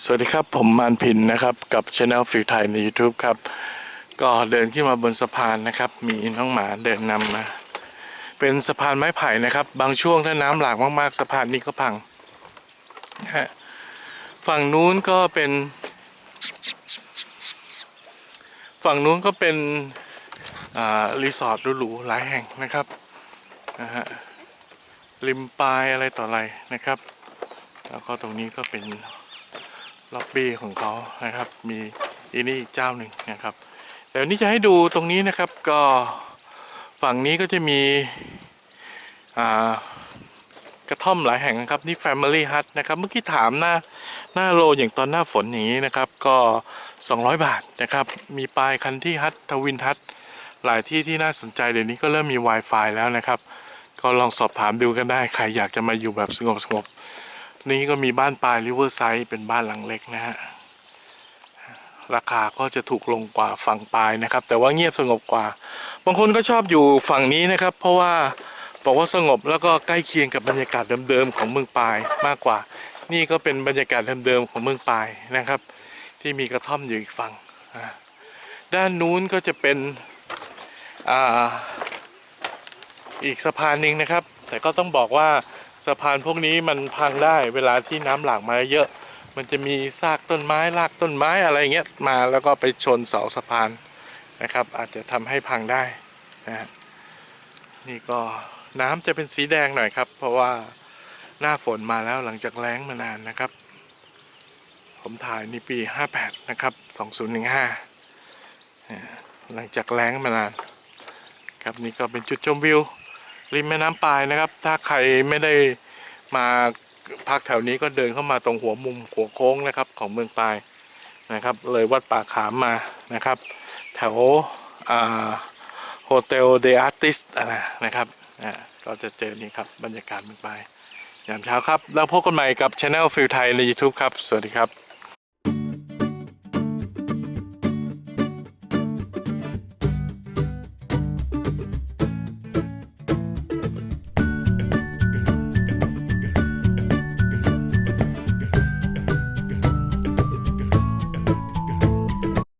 สวัสดีครับ ผมมานพินนะครับ กับช anel ฟิวไทยใน YouTube ครับ ก็เดินขึ้นมาบนสะพานนะครับ มีน้องหมาเดินนำมา เป็นสะพานไม้ไผ่นะครับ บางช่วงถ้าน้ำหลากมากๆ สะพานนี้ก็พังนะฮะฝั่งนู้นก็เป็น ฝั่งนู้นก็เป็นรีสอร์ทหรูๆหลายแห่งนะครับนะฮะริมปลายอะไรต่ออะไรนะครับ แล้วก็ตรงนี้ก็เป็น ล็อบบี้ของเขานะครับ มีอีนี่อีกเจ้าหนึ่งนะครับเดี๋ยวนี้จะให้ดูตรงนี้นะครับก็ฝั่งนี้ก็จะมีกระท่อมหลายแห่งนะครับนี่ Family Hut นะครับเมื่อกี้ถามหน้าหน้าโลอย่างตอนหน้าฝนอย่างนี้นะครับ ก็ 200 บาทนะครับ มีปลายคันที่ฮัททวินฮัทหลายที่ที่น่าสนใจเดี๋ยวนี้ก็เริ่มมี Wi-Fi แล้วนะครับ ก็ลองสอบถามดูกันได้ ใครอยากจะมาอยู่แบบสงบสงบ นี่ก็มีบ้านปลายริเวอร์ไซด์เป็นบ้านหลังเล็กนะฮะ ราคาก็จะถูกลงกว่าฝั่งปลายนะครับ แต่ว่าเงียบสงบกว่า บางคนก็ชอบอยู่ฝั่งนี้นะครับ เพราะว่าบอกว่าสงบแล้วก็ใกล้เคียงกับบรรยากาศเดิมๆของเมืองปลายมากกว่า นี่ก็เป็นบรรยากาศเดิมๆของเมืองปลายนะครับ ที่มีกระท่อมอยู่อีกฝั่งด้านนู้นก็จะเป็นออีกสะพานหนึ่งนะครับ แต่ก็ต้องบอกว่า สะพานพวกนี้มันพังได้เวลาที่น้ำหลากมาเยอะ มันจะมีซากต้นไม้รากต้นไม้อะไรเงี้ยมาแล้วก็ไปชนเสาสะพานนะครับ อาจจะทำให้พังได้นะนี่ก็น้ำจะเป็นสีแดงหน่อยครับ เพราะว่าหน้าฝนมาแล้วหลังจากแล้งมานานนะครับ ผมถ่ายในปี 58 นะครับ 2015อ่าหลังจากแล้งมานาน ครับนี่ก็เป็นจุดชมวิว ริมแม่น้ำปายนะครับ ถ้าใครไม่ได้มาพักแถวนี้ก็เดินเข้ามาตรงหัวมุมหัวโค้งนะครับของเมืองปายนะครับ เลยวัดป่าขามมานะครับ แถวโฮเทลเดอาร์ติสนะครับอ่าก็จะเจอนี่ครับบรรยากาศเมืองปายยามเช้าครับ แล้วพบกันใหม่กับช anel ฟิลไทยใน YouTube ครับ สวัสดีครับ